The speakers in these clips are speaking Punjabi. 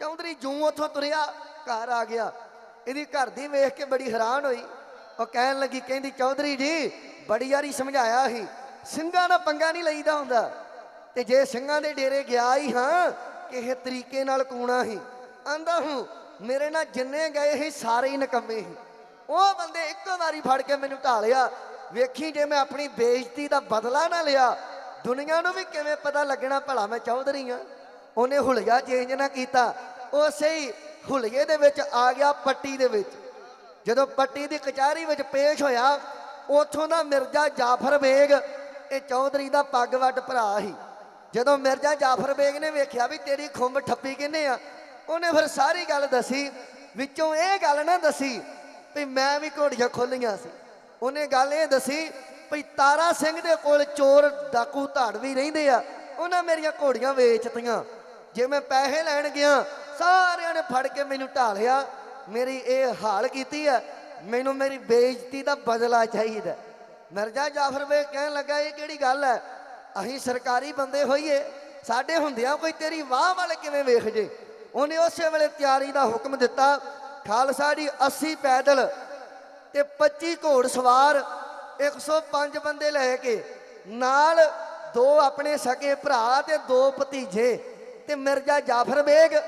ਚੌਧਰੀ ਜੂੰ ਉੱਥੋਂ ਤੁਰਿਆ, ਘਰ ਆ ਗਿਆ। ਇਹਦੀ ਘਰ ਦੀ ਵੇਖ ਕੇ ਬੜੀ ਹੈਰਾਨ ਹੋਈ। ਉਹ ਕਹਿਣ ਲੱਗੀ, ਕਹਿੰਦੀ, ਚੌਧਰੀ ਜੀ, ਬੜੀ ਯਾਰੀ ਸਮਝਾਇਆ ਸੀ। ਸਿੰਘਾਂ ਦਾ ਪੰਗਾ ਨਹੀਂ ਲਈਦਾ ਹੁੰਦਾ। ਤੇ ਜੇ ਸਿੰਘਾਂ ਦੇ ਡੇਰੇ ਗਿਆ ਹੀ ਹਾਂ ਕਿਸੇ ਤਰੀਕੇ ਨਾਲ ਕੂਣਾ ਸੀ। ਆਂਦਾ ਹੂੰ, ਮੇਰੇ ਨਾਲ ਜਿੰਨੇ ਗਏ ਸੀ, ਸਾਰੇ ਹੀ ਨਕੰਮੇ ਸੀ। ਉਹ ਬੰਦੇ ਇੱਕੋ ਵਾਰੀ ਫੜ ਕੇ ਮੈਨੂੰ ਢਾਲਿਆ ਵੇਖੀ ਜੇ ਮੈਂ ਆਪਣੀ ਬੇਇੱਜ਼ਤੀ ਦਾ ਬਦਲਾ ਨਾ ਲਿਆ, ਦੁਨੀਆ ਨੂੰ ਵੀ ਕਿਵੇਂ ਪਤਾ ਲੱਗਣਾ ਭਲਾ ਮੈਂ ਚੌਧਰੀ ਆ ਉਹਨੇ ਹੁਲੀਆ ਚੇਂਜ ਨਾ ਕੀਤਾ। ਉਹ ਸਹੀ ਹੁਲੀਏ ਦੇ ਵਿੱਚ ਆ ਗਿਆ ਪੱਟੀ ਦੇ ਵਿੱਚ। ਜਦੋਂ ਪੱਟੀ ਦੀ ਕਚਹਿਰੀ ਵਿੱਚ ਪੇਸ਼ ਹੋਇਆ, ਉਥੋਂ ਦਾ ਮਿਰਜ਼ਾ ਜਾਫਰ ਬੇਗ, ਇਹ ਚੌਧਰੀ ਦਾ ਪੱਗ ਵੱਟ ਭਰਾ ਸੀ। ਜਦੋਂ ਮਿਰਜ਼ਾ ਜਾਫਰ ਬੇਗ ਨੇ ਵੇਖਿਆ ਵੀ ਤੇਰੀ ਖੁੰਬ ਠੱਪੀ ਕਿੰਨੇ ਆ, ਉਹਨੇ ਫਿਰ ਸਾਰੀ ਗੱਲ ਦੱਸੀ, ਵਿੱਚੋਂ ਇਹ ਗੱਲ ਨਾ ਦੱਸੀ ਵੀ ਮੈਂ ਵੀ ਘੋੜੀਆਂ ਖੋਲੀਆਂ ਸੀ। ਉਹਨੇ ਗੱਲ ਇਹ ਦੱਸੀ ਵੀ ਤਾਰਾ ਸਿੰਘ ਦੇ ਕੋਲ ਚੋਰ ਡਾਕੂ ਧਾੜਵੀ ਰਹਿੰਦੇ ਆ, ਉਹਨਾਂ ਮੇਰੀਆਂ ਘੋੜੀਆਂ ਵੇਚਤੀਆਂ ਜੇ ਮੈਂ ਪੈਸੇ ਲੈਣ ਗਿਆ, ਸਾਰਿਆਂ ਨੇ ਫੜ ਕੇ ਮੈਨੂੰ ਢਾਲਿਆ ਮੇਰੀ ਇਹ ਹਾਲ ਕੀਤੀ ਹੈ, ਮੈਨੂੰ ਮੇਰੀ ਬੇਇੱਜ਼ਤੀ ਦਾ ਬਦਲਾ ਚਾਹੀਦਾ ਮਿਰਜ਼ਾ ਜਾਫਰ ਬੇਗ ਕਹਿਣ ਲੱਗਾ, ਇਹ ਕਿਹੜੀ ਗੱਲ ਹੈ? ਅਸੀਂ ਸਰਕਾਰੀ ਬੰਦੇ ਹੋਈਏ, ਸਾਡੇ ਹੁੰਦਿਆਂ ਕੋਈ ਤੇਰੀ ਵਾਹ ਵੱਲ ਕਿਵੇਂ ਵੇਖ ਜੇ? ਉਹਨੇ ਉਸੇ ਵੇਲੇ ਤਿਆਰੀ ਦਾ ਹੁਕਮ ਦਿੱਤਾ, ਖਾਲਸਾ ਜੀ 80 ਪੈਦਲ ਤੇ 25 ਘੋੜ ਸਵਾਰ 105 ਬੰਦੇ ਲੈ ਕੇ, ਨਾਲ ਦੋ ਆਪਣੇ ਸਕੇ ਭਰਾ ਤੇ ਦੋ ਭਤੀਜੇ ਤੇ ਮਿਰਜ਼ਾ ਜਾਫਰ ਬੇਗ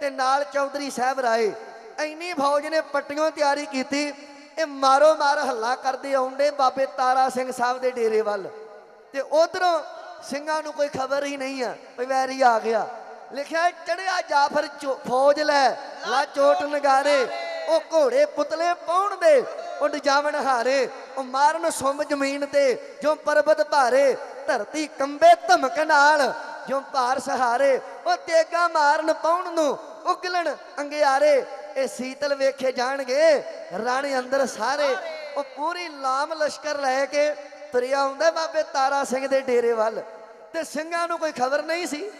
ਤੇ ਨਾਲ ਚੌਧਰੀ ਸਾਹਿਬ ਰਾਏ। ਇੰਨੀ ਫੌਜ ਨੇ ਪੱਟੀਆਂ ਤਿਆਰੀ ਕੀਤੀ, ਇਹ ਮਾਰੋ ਮਾਰ ਹੱਲਾ ਕਰਦੇ ਆਉਂਦੇ ਬਾਬੇ ਤਾਰਾ ਸਿੰਘ ਸਾਹਿਬ ਦੇ ਡੇਰੇ ਵੱਲ। ਤੇ ਉਧਰੋਂ ਸਿੰਘਾਂ ਨੂੰ ਕੋਈ ਖਬਰ ਹੀ ਨਹੀਂ ਆ ਵੀ ਵੈਰੀ ਆ ਗਿਆ। ਲਿਖਿਆ ਚੜਿਆ ਜਾਫਰ ਫੌਜ ਲੈ, ਲਾ ਚੋਟ ਨਗਾਰੇ, ਉਹ ਘੋੜੇ ਪੁਤਲੇ ਪਾਉਣ ਦੇ ਉੱਡ ਜਾਵਣ ਹਾਰੇ, ਉਹ ਮਾਰਨ ਸੁੰਮ ਜ਼ਮੀਨ ਤੇ, ਜੋ ਪਰਬਤ ਭਾਰੇ, ਧਰਤੀ ਕੰਬੇ ਧਮਕ ਨਾਲ ਜੋ ਭਾਰ ਸਹਾਰੇ, ਉਹ ਤੇਗਾ ਮਾਰਨ ਪਾਉਣ ਨੂੰ ਉਗਲਣ ਅੰਗਿਆਰੇ। ਇਹ ਸੀਤਲ ਵੇਖੇ ਜਾਣਗੇ, ਰਾਣੀ ਅੰਦਰ ਸਾਰੇ। ਉਹ ਪੂਰੀ ਲਾਮ ਲਸ਼ਕਰ ਲੈ ਕੇ ਤੁਰਿਆ ਹੁੰਦਾ ਬਾਬੇ ਤਾਰਾ ਸਿੰਘ ਦੇ ਡੇਰੇ ਵੱਲ। ਤੇ ਸਿੰਘਾਂ ਨੂੰ ਕੋਈ ਖਬਰ ਨਹੀਂ ਸੀ।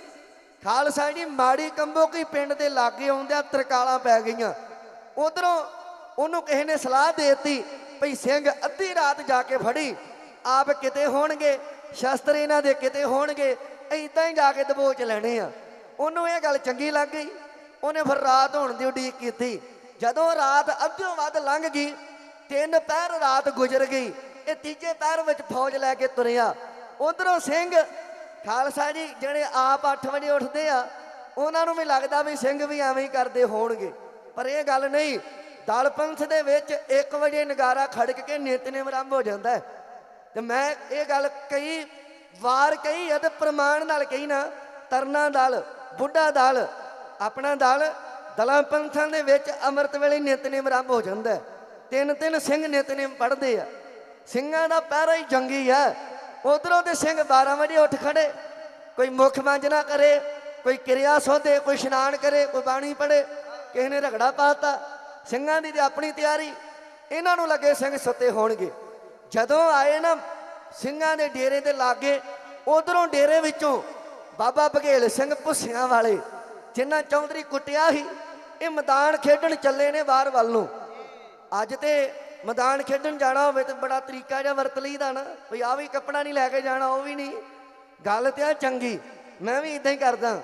ਖਾਲਸਾ ਜੀ ਮਾੜੀ ਕੰਬੋ ਕੀ ਪਿੰਡ ਦੇ ਲਾਗੇ ਆਉਂਦਿਆਂ ਤਰਕਾਲਾਂ ਪੈ ਗਈਆਂ। ਉਧਰੋਂ ਉਹਨੂੰ ਕਿਸੇ ਨੇ ਸਲਾਹ ਦੇ ਦਿੱਤੀ ਭਈ ਸਿੰਘ ਅੱਧੀ ਰਾਤ ਜਾ ਕੇ ਫੜੀ। ਆਪ ਕਿਤੇ ਹੋਣਗੇ, ਸ਼ਸਤਰ ਇਹਨਾਂ ਦੇ ਕਿਤੇ ਹੋਣਗੇ। ਐਦਾਂ ਹੀ ਜਾ ਕੇ ਦਬੋਚ ਲੈਣੇ ਆ। ਉਹਨੂੰ ਇਹ ਗੱਲ ਚੰਗੀ ਲੱਗ ਗਈ। ਉਹਨੇ ਫਿਰ ਰਾਤ ਹੋਣ ਦੀ ਉਡੀਕ ਕੀਤੀ। ਜਦੋਂ ਰਾਤ ਅੱਧੋਂ ਵੱਧ ਲੰਘ ਗਈ, ਤਿੰਨ ਪੈਰ ਰਾਤ ਗੁਜ਼ਰ ਗਈ, ਇਹ ਤੀਜੇ ਪੈਰ ਵਿੱਚ ਫੌਜ ਲੈ ਕੇ ਤੁਰਿਆ। ਉਧਰੋਂ ਸਿੰਘ, ਖਾਲਸਾ ਜੀ ਜਿਹੜੇ ਆਪ 8 ਵਜੇ ਉੱਠਦੇ ਆ, ਉਹਨਾਂ ਨੂੰ ਵੀ ਲੱਗਦਾ ਵੀ ਸਿੰਘ ਵੀ ਐਵੇਂ ਹੀ ਕਰਦੇ ਹੋਣਗੇ। ਪਰ ਇਹ ਗੱਲ ਨਹੀਂ। ਦਲ ਪੰਥ ਦੇ ਵਿੱਚ 1 ਵਜੇ ਨਗਾਰਾ ਖੜਕ ਕੇ ਨਿਤਨੇਮ ਆਰੰਭ ਹੋ ਜਾਂਦਾ ਤੇ ਮੈਂ ਇਹ ਗੱਲ ਕਈ ਵਾਰ ਕਹੀ ਹੈ ਤੇ ਪ੍ਰਮਾਣ ਨਾਲ ਕਹੀ ਨਾ, ਤਰਨਾ ਦਲ, ਬੁੱਢਾ ਦਲ, ਆਪਣਾ ਦਲ ਦਲਾਂ ਪੰਥਾਂ ਦੇ ਵਿੱਚ ਅੰਮ੍ਰਿਤ ਵੇਲੇ ਨਿਤਨੇਮ ਆਰੰਭ ਹੋ ਜਾਂਦਾ ਤਿੰਨ ਤਿੰਨ ਸਿੰਘ ਨਿਤਨੇਮ ਪੜ੍ਹਦੇ ਆ। ਸਿੰਘਾਂ ਦਾ ਪਹਿਰਾ ਹੀ ਜੰਗੀ ਆ। ਉਧਰੋਂ ਦੇ ਸਿੰਘ 12 ਵਜੇ ਉੱਠ ਖੜੇ। ਕੋਈ ਮੁੱਖ ਮੰਜਨਾ ਕਰੇ, ਕੋਈ ਕਿਰਿਆ ਸੋਧੇ, ਕੋਈ ਇਸ਼ਨਾਨ ਕਰੇ, ਕੋਈ ਬਾਣੀ ਪੜੇ ਕਿਸੇ ਨੇ ਰਗੜਾ ਪਾਤਾ ਸਿੰਘਾਂ ਦੀ ਤੇ ਆਪਣੀ ਤਿਆਰੀ। ਇਹਨਾਂ ਨੂੰ ਲੱਗੇ ਸਿੰਘ ਸੁੱਤੇ ਹੋਣਗੇ। ਜਦੋਂ ਆਏ ਨਾ ਸਿੰਘਾਂ ਦੇ ਡੇਰੇ ਦੇ ਲਾਗੇ, ਉਧਰੋਂ ਡੇਰੇ ਵਿੱਚੋਂ ਬਾਬਾ ਬਘੇਲ ਸਿੰਘ ਭੁੱਸਿਆਂ ਵਾਲੇ, ਜਿਨ੍ਹਾਂ ਚੌਧਰੀ ਕੁੱਟਿਆ ਸੀ, ਇਹ ਮੈਦਾਨ ਖੇਡਣ ਚੱਲੇ ਨੇ ਬਾਹਰ ਵੱਲ ਨੂੰ। ਅੱਜ ਤੇ ਮੈਦਾਨ ਖੇਡਣ ਜਾਣਾ ਹੋਵੇ ਤੇ ਬੜਾ ਤਰੀਕਾ ਜਿਹਾ ਵਰਤ ਲਈਦਾ ਨਾ ਵੀ ਆ ਵੀ ਕੱਪੜਾ ਨਹੀਂ ਲੈ ਕੇ ਜਾਣਾ, ਉਹ ਵੀ ਨਹੀਂ। ਗੱਲ ਤੇ ਆ ਚੰਗੀ, ਮੈਂ ਵੀ ਇਦਾਂ ਹੀ ਕਰਦਾ।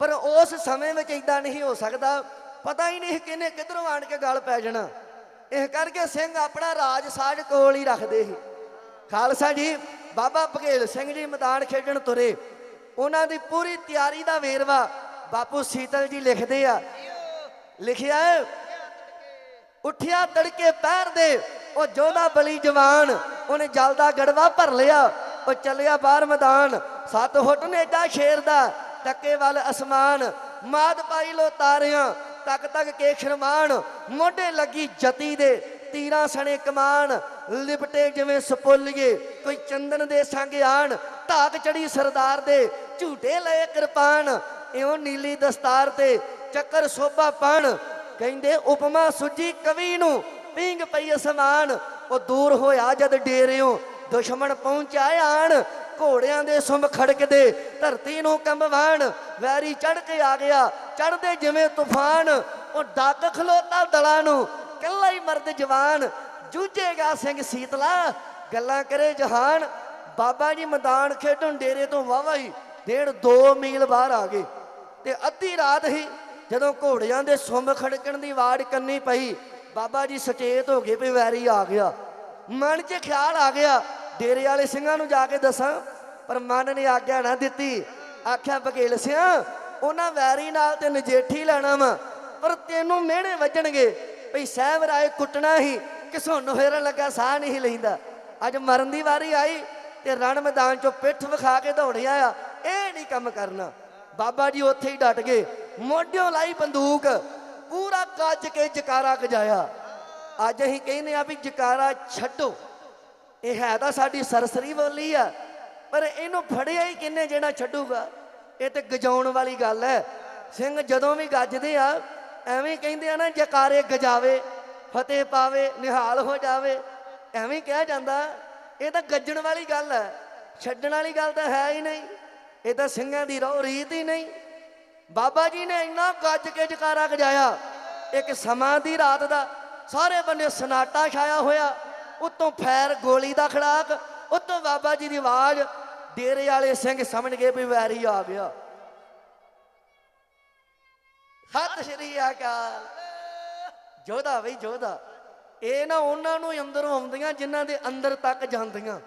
ਪਰ ਉਸ ਸਮੇਂ ਵਿੱਚ ਇਦਾਂ ਨਹੀਂ ਹੋ ਸਕਦਾ, ਪਤਾ ਹੀ ਨਹੀਂ ਕਿਹਨੇ ਕਿੱਧਰੋਂ ਆਣ ਕੇ ਗੱਲ ਪੈ ਜਾਣਾ। ਇਹ ਕਰਕੇ ਸਿੰਘ ਆਪਣਾ ਰਾਜ ਸਾਜ ਕੋਲ ਹੀ ਰੱਖਦੇ ਸੀ। ਖਾਲਸਾ ਜੀ, ਬਾਬਾ ਬਘੇਲ ਸਿੰਘ ਜੀ ਮੈਦਾਨ ਖੇਡਣ ਤੁਰੇ। ਉਹਨਾਂ ਦੀ ਪੂਰੀ ਤਿਆਰੀ ਦਾ ਵੇਰਵਾ ਬਾਪੂ ਸੀਤਲ ਜੀ ਲਿਖਦੇ ਆ। ਲਿਖਿਆ, ਉੱਠਿਆ ਤੜਕੇ ਪੈਰ ਦੇ, ਉਹ ਜੋਧਾ ਬਲੀ ਜਵਾਨ, ਉਹਨੇ ਜਲ ਦਾ ਗੜਵਾ ਭਰ ਲਿਆ, ਉਹ ਚੱਲਿਆ ਬਾਹਰ ਮੈਦਾਨ। ਸੱਤ ਹੁੱਟ ਨੇ ਨੇਜਾ ਸ਼ੇਰ ਦਾ, ਟੱਕੇ ਵੱਲ ਅਸਮਾਨ, ਮਾਦ ਪਾਈ ਲੋ ਤਾਰਿਆਂ, ਤੱਕ ਤੱਕ ਕੇ ਸ਼ਰਮਾਨ ਮੋਢੇ ਲੱਗੀ ਜਤੀ ਦੇ, ਤੀਰਾਂ ਸਣੇ ਕਮਾਨ ਲਿਪਟੇ ਜਿਵੇਂ ਸਪੋਲੀਏ, ਕੋਈ ਚੰਦਨ ਦੇ ਸੰਗ ਆਣ ਧਾਕ ਚੜੀ ਸਰਦਾਰ ਦੇ, ਝੂਟੇ ਲਏ ਕਿਰਪਾਨ, ਇਉਂ ਨੀਲੀ ਦਸਤਾਰ ਤੇ ਚੱਕਰ ਸੋਭਾ ਪਣ। ਕਹਿੰਦੇ ਉਪਮਾ ਸੁਜੀ ਕਵੀ ਨੂੰ ਪੀਂਗ ਪਈ ਅਸਮਾਨ, ਉਹ ਦੂਰ ਹੋਇਆ ਜਦ ਡੇਰਿਓ, ਦੁਸ਼ਮਣ ਪਹੁੰਚਿਆ ਆਣ, ਘੋੜਿਆਂ ਦੇ ਸੁੰਭ ਖੜਕਦੇ ਧਰਤੀ ਨੂੰ ਕੰਬਵਾਣ। ਵੈਰੀ ਚੜ ਕੇ ਆ ਗਿਆ ਚੜਦੇ ਜਿਵੇਂ ਤੂਫਾਨ, ਉਹ ਡੱਕ ਖਲੋਤਾ ਦਲਾਂ ਨੂੰ ਕੱਲਾ ਹੀ ਮਰਦ ਜਵਾਨ ਜੂਝੇਗਾ ਸਿੰਘ ਸੀਤਲਾ। ਗੱਲਾਂ ਕਰੇ ਜਹਾਨ। ਬਾਬਾ ਜੀ ਮੈਦਾਨ ਖੇਡਣ ਡੇਰੇ ਤੋਂ ਵਾਵਾ ਹੀ ਡੇਢ 2 ਮੀਲ ਬਾਹਰ ਆ ਗਏ। ਤੇ ਅੱਧੀ ਰਾਤ ਹੀ ਜਦੋਂ ਘੋੜਿਆਂ ਦੇ ਸੁੰਬ ਖੜਕਣ ਦੀ ਆਵਾਜ਼ ਕੰਨੀ ਪਈ, ਬਾਬਾ ਜੀ ਸੁਚੇਤ ਹੋ ਗਏ ਵੀ ਵੈਰੀ ਆ ਗਿਆ। ਮਨ 'ਚ ਖਿਆਲ ਆ ਗਿਆ, ਡੇਰੇ ਵਾਲੇ ਸਿੰਘਾਂ ਨੂੰ ਜਾ ਕੇ ਦੱਸਾਂ, ਪਰ ਮਨ ਨੇ ਆਗਿਆ ਨਾ ਦਿੱਤੀ। ਆਖਿਆ ਬਘੇਲ ਸਿਆ, ਉਹਨਾਂ ਵੈਰੀ ਨਾਲ ਤੇ ਨਜੇਠੀ ਲੈਣਾ ਵਾ, ਪਰ ਤੈਨੂੰ ਮਿਹਣੇ ਵੱਜਣਗੇ। ਭਈ ਸਹਿਬ ਰਾਏ ਕੁੱਟਣਾ ਹੀ ਕਿ ਸਾਨੂੰ ਫੇਰਨ ਲੱਗਾ, ਸਾਹ ਨਹੀਂ ਲੈਂਦਾ ਅੱਜ ਮਰਨ ਦੀ ਵਾਰੀ ਆਈ ਤੇ ਰਣ ਮੈਦਾਨ ਚੋਂ ਪਿੱਠ ਵਿਖਾ ਕੇ ਦੌੜਿਆ ਆ ਇਹ ਨਹੀਂ ਕੰਮ ਕਰਨਾ। ਬਾਬਾ ਜੀ ਉੱਥੇ ਹੀ ਡਟ ਗਏ। ਮੋਢਿਓਂ ਲਾਈ ਬੰਦੂਕ, ਪੂਰਾ ਗੱਜ ਕੇ ਜਕਾਰਾ ਗਜਾਇਆ। ਅੱਜ ਅਸੀਂ ਕਹਿੰਦੇ ਆ ਵੀ ਜਕਾਰਾ ਛੱਡੋ। ਇਹ ਹੈ ਤਾਂ ਸਾਡੀ ਸਰਸਰੀ ਬੋਲੀ ਆ। ਪਰ ਇਹਨੂੰ ਫੜਿਆ ਹੀ ਕਿੰਨੇ ਜਿਹੜਾ ਛੱਡੂਗਾ? ਇਹ ਤੇ ਗਜਾਉਣ ਵਾਲੀ ਗੱਲ ਹੈ। ਸਿੰਘ ਜਦੋਂ ਵੀ ਗੱਜਦੇ ਆ, ਐਵੇਂ ਕਹਿੰਦੇ ਆ ਨਾ, ਜਕਾਰੇ ਗਜਾਵੇ। ਫਤਿਹ ਪਾਵੇ, ਨਿਹਾਲ ਹੋ ਜਾਵੇ। ਐਵੇਂ ਕਿਹਾ ਜਾਂਦਾ, ਇਹ ਤਾਂ ਗੱਜਣ ਵਾਲੀ ਗੱਲ ਹੈ। ਛੱਡਣ ਵਾਲੀ ਗੱਲ ਤਾਂ ਹੈ ਹੀ ਨਹੀਂ। ਇਹ ਤਾਂ ਸਿੰਘਾਂ ਦੀ ਰੋ ਰੀਤ ਹੀ ਨਹੀਂ। ਬਾਬਾ ਜੀ ਨੇ ਇੰਨਾ ਗੱਜ ਕੇ ਜਕਾਰਾ ਗਜਾਇਆ ਇੱਕ ਸਮਾਂ ਦੀ ਰਾਤ ਦਾ ਸਾਰੇ ਬੰਨੇ ਸਨਾਟਾ ਛਾਇਆ ਹੋਇਆ। ਉੱਤੋਂ ਫੈਰ ਗੋਲੀ ਦਾ ਖੜਾਕ, ਉੱਤੋਂ ਬਾਬਾ ਜੀ ਦੀ ਆਵਾਜ਼। ਡੇਰੇ ਵਾਲੇ ਸਿੰਘ ਸਮਝ ਗਏ ਵੀ ਵੈਰੀ ਆ ਗਿਆ। ਸਤਿ ਸ਼੍ਰੀ ਅਕਾਲ। ਜੋਧਾ ਬਈ, ਜੋਧਾ। ਇਹ ਨਾ ਉਹਨਾਂ ਨੂੰ ਅੰਦਰੋਂ ਆਉਂਦੀਆਂ ਜਿਨ੍ਹਾਂ ਦੇ ਅੰਦਰ ਤੱਕ ਜਾਂਦੀਆਂ।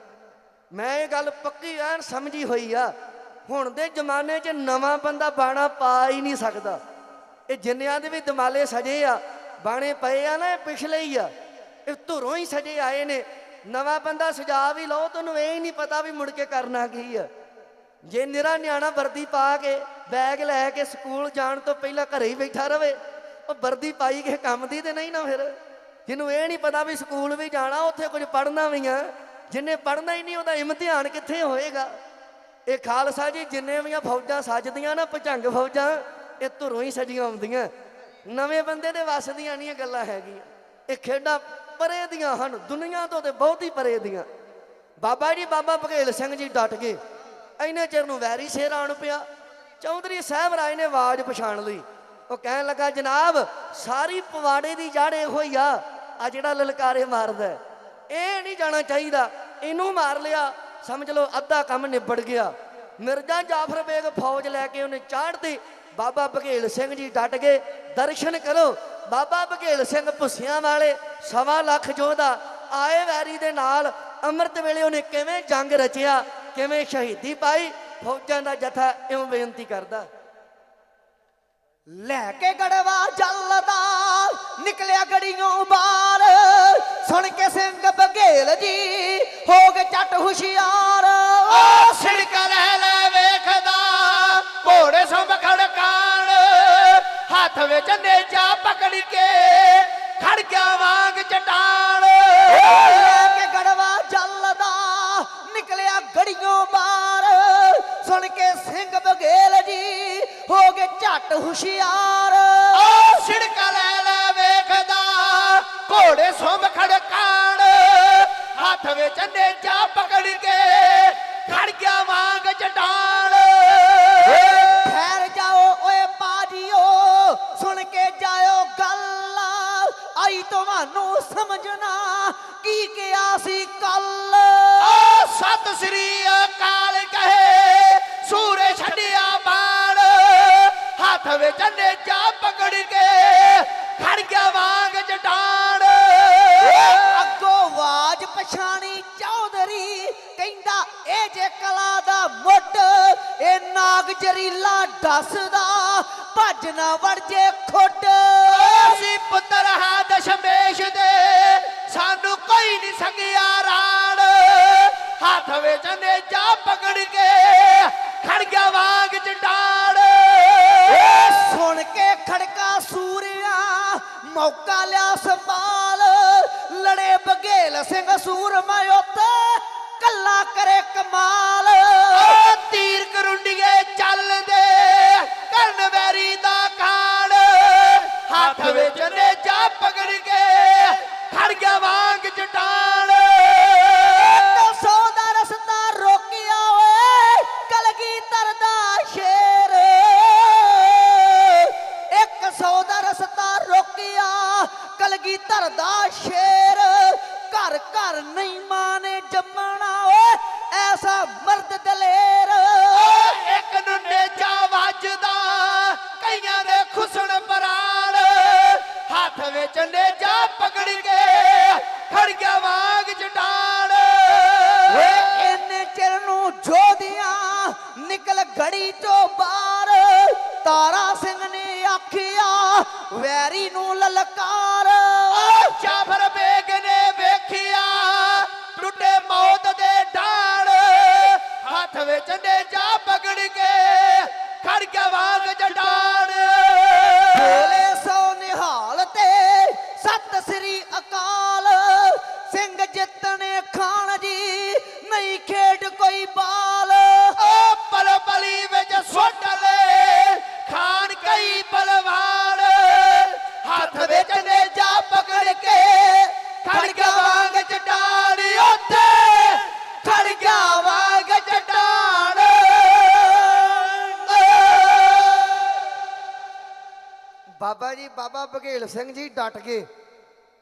ਮੈਂ ਇਹ ਗੱਲ ਪੱਕੀ ਐਨ ਸਮਝੀ ਹੋਈ ਆ। ਹੁਣ ਦੇ ਜ਼ਮਾਨੇ 'ਚ ਨਵਾਂ ਬੰਦਾ ਬਾਣਾ ਪਾ ਹੀ ਨਹੀਂ ਸਕਦਾ। ਇਹ ਜਿੰਨਿਆਂ ਦੇ ਵੀ ਦਿਮਾਲੇ ਸਜੇ ਆ, ਬਾਣੇ ਪਏ ਆ ਨਾ ਇਹ ਪਿਛਲੇ ਹੀ ਆ। ਇਹ ਧੁਰੋਂ ਹੀ ਸਜੇ ਆਏ ਨੇ। ਨਵਾਂ ਬੰਦਾ ਸਜਾ ਵੀ ਲਓ ਤੁਹਾਨੂੰ ਇਹ ਹੀ ਨਹੀਂ ਪਤਾ ਵੀ ਮੁੜ ਕੇ ਕਰਨਾ ਕੀ ਆ। ਜੇ ਨਿਰਾ ਨਿਆਣਾ ਵਰਦੀ ਪਾ ਕੇ, ਬੈਗ ਲੈ ਕੇ ਸਕੂਲ ਜਾਣ ਤੋਂ ਪਹਿਲਾਂ ਘਰੇ ਹੀ ਬੈਠਾ ਰਵੇ ਉਹ ਵਰਦੀ ਪਾਈ ਕਿਸੇ ਕੰਮ ਦੀ ਤੇ ਨਹੀਂ ਨਾ ਫਿਰ। ਜਿਹਨੂੰ ਇਹ ਨਹੀਂ ਪਤਾ ਵੀ ਸਕੂਲ ਵੀ ਜਾਣਾ, ਉੱਥੇ ਕੁਝ ਪੜ੍ਹਨਾ ਵੀ ਆ। ਜਿੰਨੇ ਪੜ੍ਹਨਾ ਹੀ ਨਹੀਂ, ਉਹਦਾ ਇਮਤਿਹਾਨ ਕਿੱਥੇ ਹੋਏਗਾ? ਇਹ ਖਾਲਸਾ ਜੀ ਜਿੰਨੇ ਵੀ ਫੌਜਾਂ ਸੱਜਦੀਆਂ ਨਾ, ਭਜੰਗ ਫੌਜਾਂ, ਇਹ ਧੁਰੋਂ ਹੀ ਸਜੀਆਂ ਆਉਂਦੀਆਂ ਨਵੇਂ ਬੰਦੇ ਦੇ ਵੱਸ ਦੀਆਂ ਨਹੀਂ ਗੱਲਾਂ ਹੈਗੀਆਂ। ਇਹ ਖੇਡਾਂ ਪਰੇ ਦੀਆਂ ਹਨ, ਦੁਨੀਆ ਤੋਂ ਤੇ ਬਹੁਤ ਹੀ ਪਰੇ ਦੀਆਂ। ਬਾਬਾ ਜੀ, ਬਾਬਾ ਬਘੇਲ ਸਿੰਘ ਜੀ ਡਟ ਗਏ। ਇੰਨੇ ਚਿਰ ਨੂੰ ਵੈਰੀ ਸ਼ੇਰ ਆਣ ਪਿਆ। ਚੌਧਰੀ ਸਾਹਿਬ ਰਾਏ ਨੇ ਆਵਾਜ਼ ਪਛਾਣ ਲਈ। ਉਹ ਕਹਿਣ ਲੱਗਾ, ਜਨਾਬ, ਸਾਰੀ ਪਵਾੜੇ ਦੀ ਜੜ ਇਹੋ ਹੀ ਆ। ਆ ਜਿਹੜਾ ਲਲਕਾਰੇ ਮਾਰਦਾ ਇਹ ਨਹੀਂ ਜਾਣਾ ਚਾਹੀਦਾ। ਇਹਨੂੰ ਮਾਰ ਲਿਆ। ਸਮਝ ਲਓ, ਅੱਧਾ ਕੰਮ ਨਿਬੜ ਗਿਆ। ਮਿਰਜ਼ਾ ਜਾਫਰ ਬੇਗ ਫੌਜ ਲੈ ਕੇ ਉਹਨੇ ਚਾੜਦੀ ਬਾਬਾ ਬਘੇਲ ਸਿੰਘ ਜੀ ਡਟ ਗਏ। ਦਰਸ਼ਨ ਕਰੋ। ਬਾਬਾ ਬਘੇਲ ਸਿੰਘ ਭੁੱਸਿਆਂ ਵਾਲੇ, ਸਵਾ ਲੱਖ ਯੋਧਾ ਆਏ ਵੈਰੀ ਦੇ ਨਾਲ, ਅੰਮ੍ਰਿਤ ਵੇਲੇ ਉਹਨੇ ਕਿਵੇਂ ਜੰਗ ਰਚਿਆ, ਕਿਵੇਂ ਸ਼ਹੀਦੀ ਪਾਈ, ਫੌਜਾਂ ਦਾ ਜਥਾ ਇਉਂ ਬੇਨਤੀ ਕਰਦਾ। ਲੈ ਕੇ ਗੜਵਾ ਜਲਦਾ ਨਿਕਲਿਆ ਗੜੀਆਂ ਬਾਹਰ। ਸੁਣ ਕੇ ਸਿੰਘ ਬਘੇਲ ਜੀ ਹੋ ਗਏ ਚੱਟ ਹੁਸ਼ਿਆਰ। ਓ ਸਿੜਕ ਲੈ ਲੈ ਵੇਖਦਾ ਘੋੜੇ ਸੰਭ ਖੜਕਾਣ। ਹੱਥ ਵਿੱਚ ਨੇਜਾ ਪਕੜ ਕੇ ਖੜ ਗਿਆ ਵਾਂਗ ਚਟਾਨ ਲੈ ਕੇ ਗੜਵਾ ਜਲਦਾ ਨਿਕਲਿਆ ਗੜੀਆਂ ਬਾਹਰ। ਸੁਣ ਕੇ ਸਿੰਘ ਝੱਟ ਹੁਸ਼ਿਆਰ। ਓ ਸਿੜਕ ਲੈ ਲੈ ਵੇਖਦਾ ਘੋੜੇ ਸੰਭ ਖੜਕਾਣ। ਹੱਥ ਵਿੱਚ ਨੇਜਾ ਪਕੜ ਕੇ ਖੜ ਗਿਆ ਵਾਂਗ ਚਟਾਨ ਠਹਿਰ ਜਾਓ ਓਏ ਬਾਜੀਓ ਸੁਣ ਕੇ ਜਾਇਓ ਗੱਲ। ਆਈ ਤੁਹਾਨੂੰ ਸਮਝਣਾ ਕੀ ਕਿਹਾ ਸੀ ਕੱਲ ਓ ਸਤਿ ਸ੍ਰੀ ਅਕਾਲ ਹੱਥ ਵਿੱਚ ਨੇਜਾ ਪਕੜ ਕੇ, ਖੜ ਗਿਆ ਵਾਂਗ ਚਟਾਨ ਅੱਗੋਂ ਆਵਾਜ਼ ਪਛਾਣੀ ਚੌਧਰੀ, ਕਹਿੰਦਾ, ਇਹ ਜੇ ਕਲਾ ਦਾ ਮੁੱਢ, ਇਹ ਨਾਗ ਜਰੀਲਾ ਦੱਸਦਾ ਭੱਜ ਨਾ ਵੜ ਜੇ ਖੁੱਡ ਅਸੀਂ ਪੁੱਤਰ ਹਾਂ ਦਸ਼ਮੇਸ਼ ਦੇ, ਸਾਨੂੰ ਕੋਈ ਨਹੀਂ ਸੰਗਿਆ ਰਾਣ। ਹੱਥ ਵਿੱਚ ਨੇਜਾ ਪਕੜ ਕੇ, ਖੜ ਗਿਆ ਵਾਂਗ ਚਟਾਨ ਸੁਣ ਕੇ ਖੜਕਾ ਸੂਰਿਆ ਮੌਕਾ ਲਿਆ ਸੰਭਾਲ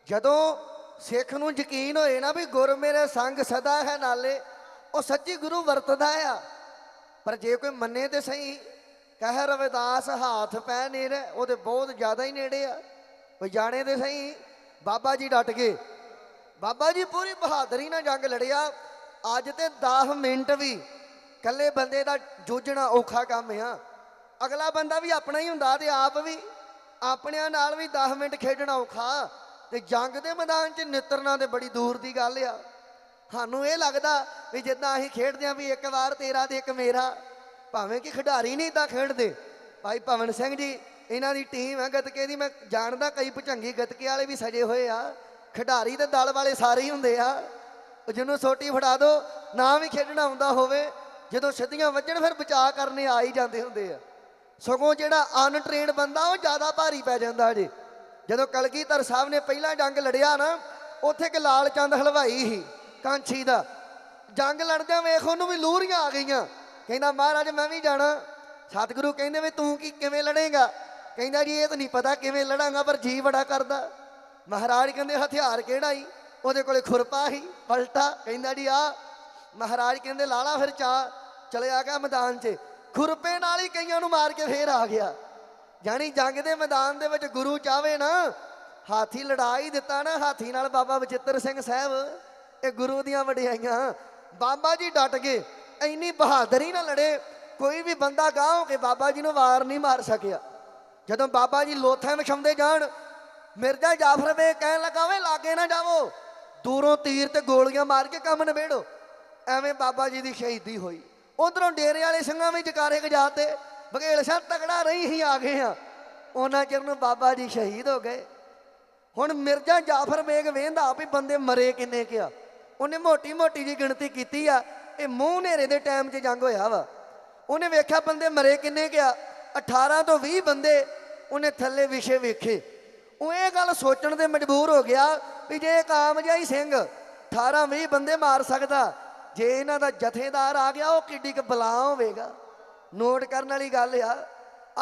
ਜਦੋਂ ਸਿੱਖ ਨੂੰ ਯਕੀਨ ਹੋਏ ਨਾ ਵੀ ਗੁਰ ਮੇਰੇ ਸੰਗ ਸਦਾ ਹੈ ਨਾਲੇ, ਉਹ ਸੱਚੀ ਗੁਰੂ ਵਰਤਦਾ ਆ। ਪਰ ਜੇ ਕੋਈ ਮੰਨੇ ਤੇ ਸਹੀ, ਕਹਿ ਰਵਿਦਾਸ ਹਾਥ ਪੈ ਨੇੜੇ ਉਹਦੇ ਬਹੁਤ ਜ਼ਿਆਦਾ ਹੀ ਨੇੜੇ ਆ। ਕੋਈ ਜਾਣੇ ਤੇ ਸਹੀ, ਬਾਬਾ ਜੀ ਡਟ ਗਏ। ਬਾਬਾ ਜੀ ਪੂਰੀ ਬਹਾਦਰੀ ਨਾਲ ਜੰਗ ਲੜਿਆ। ਅੱਜ ਤੇ 10 ਮਿੰਟ ਵੀ ਇਕੱਲੇ ਬੰਦੇ ਦਾ ਜੂਝਣਾ ਔਖਾ ਕੰਮ ਆ। ਅਗਲਾ ਬੰਦਾ ਵੀ ਆਪਣਾ ਹੀ ਹੁੰਦਾ ਤੇ ਆਪ ਵੀ, ਆਪਣਿਆਂ ਨਾਲ ਵੀ 10 ਮਿੰਟ ਖੇਡਣਾ ਔਖਾ। ਤੇ ਜੰਗ ਦੇ ਮੈਦਾਨ 'ਚ ਨਿਤਰਨਾ ਤੇ ਬੜੀ ਦੂਰ ਦੀ ਗੱਲ ਆ। ਸਾਨੂੰ ਇਹ ਲੱਗਦਾ ਵੀ ਜਿੱਦਾਂ ਅਸੀਂ ਖੇਡਦੇ ਆ ਵੀ ਇੱਕ ਵਾਰ ਤੇਰਾ ਤੇ ਇੱਕ ਮੇਰਾ, ਭਾਵੇਂ ਕਿ ਖਿਡਾਰੀ ਨਹੀਂ ਤਾਂ ਖੇਡਦੇ। ਭਾਈ ਭਵਨ ਸਿੰਘ ਜੀ, ਇਹਨਾਂ ਦੀ ਟੀਮ ਹੈ ਗੱਤਕੇ ਦੀ, ਮੈਂ ਜਾਣਦਾ ਕਈ ਭੁਚੰਗੀ ਗੱਤਕੇ ਵਾਲੇ ਵੀ ਸਜੇ ਹੋਏ ਆ। ਖਿਡਾਰੀ ਤੇ ਦਲ ਵਾਲੇ ਸਾਰੇ ਹੀ ਹੁੰਦੇ ਆ। ਜਿਹਨੂੰ ਸੋਟੀ ਫੜਾ ਦੋ, ਨਾ ਵੀ ਖੇਡਣਾ ਆਉਂਦਾ ਹੋਵੇ, ਜਦੋਂ ਸਿੱਧੀਆਂ ਵੱਜਣ ਫਿਰ ਬਚਾਅ ਕਰਨੇ ਆ ਹੀ ਜਾਂਦੇ ਹੁੰਦੇ ਆ। ਸਗੋਂ ਜਿਹੜਾ ਅਨਟ੍ਰੇਨਡ ਬੰਦਾ, ਉਹ ਜ਼ਿਆਦਾ ਭਾਰੀ ਪੈ ਜਾਂਦਾ ਜੇ ਜਦੋਂ ਕਲਗੀਧਰ ਸਾਹਿਬ ਨੇ ਪਹਿਲਾ ਜੰਗ ਲੜਿਆ ਨਾ, ਉੱਥੇ ਇੱਕ ਲਾਲ ਚੰਦ ਹਲਵਾਈ ਸੀ, ਕਾਂਛੀ ਦਾ। ਜੰਗ ਲੜਦਿਆਂ ਵੇਖ ਉਹਨੂੰ ਵੀ ਲੂਰੀਆਂ ਆ ਗਈਆਂ। ਕਹਿੰਦਾ, ਮਹਾਰਾਜ, ਮੈਂ ਵੀ ਜਾਣਾ। ਸਤਿਗੁਰੂ ਕਹਿੰਦੇ ਵੀ, ਤੂੰ ਕੀ, ਕਿਵੇਂ ਲੜੇਗਾ? ਕਹਿੰਦਾ ਜੀ, ਇਹ ਤਾਂ ਨਹੀਂ ਪਤਾ ਕਿਵੇਂ ਲੜਾਂਗਾ, ਪਰ ਜੀ ਬੜਾ ਕਰਦਾ। ਮਹਾਰਾਜ ਕਹਿੰਦੇ, ਹਥਿਆਰ ਕਿਹੜਾ ਹੀ ਉਹਦੇ ਕੋਲੇ ਖੁਰਪਾ ਹੀ ਪਲਟਾ। ਕਹਿੰਦਾ ਜੀ ਆ ਮਹਾਰਾਜ ਕਹਿੰਦੇ, ਲਾਲਾ ਫਿਰ ਚਾ ਚਲੇ ਆ ਗਿਆ ਮੈਦਾਨ 'ਚ। ਖੁਰਪੇ ਨਾਲ ਹੀ ਕਈਆਂ ਨੂੰ ਮਾਰ ਕੇ ਫੇਰ ਆ ਗਿਆ। ਜਾਣੀ ਜੰਗ ਦੇ ਮੈਦਾਨ ਦੇ ਵਿੱਚ ਗੁਰੂ ਚਾਵੇ ਨਾ, ਹਾਥੀ ਲੜਾ ਹੀ ਦਿੱਤਾ ਨਾ, ਹਾਥੀ ਨਾਲ ਬਾਬਾ ਬਚਿੱਤਰ ਸਿੰਘ ਸਾਹਿਬ, ਇਹ ਗੁਰੂ ਦੀਆਂ ਵਡਿਆਈਆਂ। ਬਾਬਾ ਜੀ ਡਟ ਗਏ, ਇੰਨੀ ਬਹਾਦਰੀ ਨਾਲ ਲੜੇ, ਕੋਈ ਵੀ ਬੰਦਾ ਗਾਹ ਹੋ ਕੇ ਬਾਬਾ ਜੀ ਨੂੰ ਵਾਰ ਨਹੀਂ ਮਾਰ ਸਕਿਆ। ਜਦੋਂ ਬਾਬਾ ਜੀ ਲੋਥਾਂ ਵਿਛਾਉਂਦੇ ਜਾਣ, ਮਿਰਜ਼ਾ ਜਾਫਰ ਬੇ ਕਹਿਣ ਲੱਗਾ ਵੇ ਲਾਗੇ ਨਾ ਜਾਵੋ, ਦੂਰੋਂ ਤੀਰ ਤੇ ਗੋਲੀਆਂ ਮਾਰ ਕੇ ਕੰਮ ਨਿਬੇੜੋ। ਐਵੇਂ ਬਾਬਾ ਜੀ ਦੀ ਸ਼ਹੀਦੀ ਹੋਈ। ਉਧਰੋਂ ਡੇਰੇ ਵਾਲੇ ਸਿੰਘਾਂ ਵੀ ਜਕਾਰੇ ਗਜਾਤੇ ਬਘੇਲ ਸਾਹਿਬ ਤਗੜਾ ਰਹੀ ਹੀ ਆ ਗਏ ਆ ਉਹਨਾਂ ਚਿਰ ਨੂੰ ਬਾਬਾ ਜੀ ਸ਼ਹੀਦ ਹੋ ਗਏ। ਹੁਣ ਮਿਰਜ਼ਾ ਜਾਫਰ ਬੇਗ ਵੇਂਦਾ ਵੀ ਬੰਦੇ ਮਰੇ ਕਿੰਨੇ ਕਿਆ ਉਹਨੇ ਮੋਟੀ ਮੋਟੀ ਜੀ ਗਿਣਤੀ ਕੀਤੀ ਆ। ਇਹ ਮੂੰਹ ਹਨੇਰੇ ਦੇ ਟਾਈਮ 'ਚ ਜੰਗ ਹੋਇਆ ਵਾ। ਉਹਨੇ ਵੇਖਿਆ ਬੰਦੇ ਮਰੇ ਕਿੰਨੇ ਕਿਆ 18 ਤੋਂ 20 ਬੰਦੇ ਉਹਨੇ ਥੱਲੇ ਵਿਸ਼ੇ ਵੇਖੇ। ਉਹ ਇਹ ਗੱਲ ਸੋਚਣ ਤੇ ਮਜਬੂਰ ਹੋ ਗਿਆ ਵੀ ਜੇ ਇੱਕ ਆਮ ਜਿਹਾ ਸਿੰਘ 18 20 ਬੰਦੇ ਮਾਰ ਸਕਦਾ, ਜੇ ਇਹਨਾਂ ਦਾ ਜਥੇਦਾਰ ਆ ਗਿਆ, ਉਹ ਕਿੱਡੀ ਕੁ ਬਲਾ ਹੋਵੇਗਾ। ਨੋਟ ਕਰਨ ਵਾਲੀ ਗੱਲ ਆ।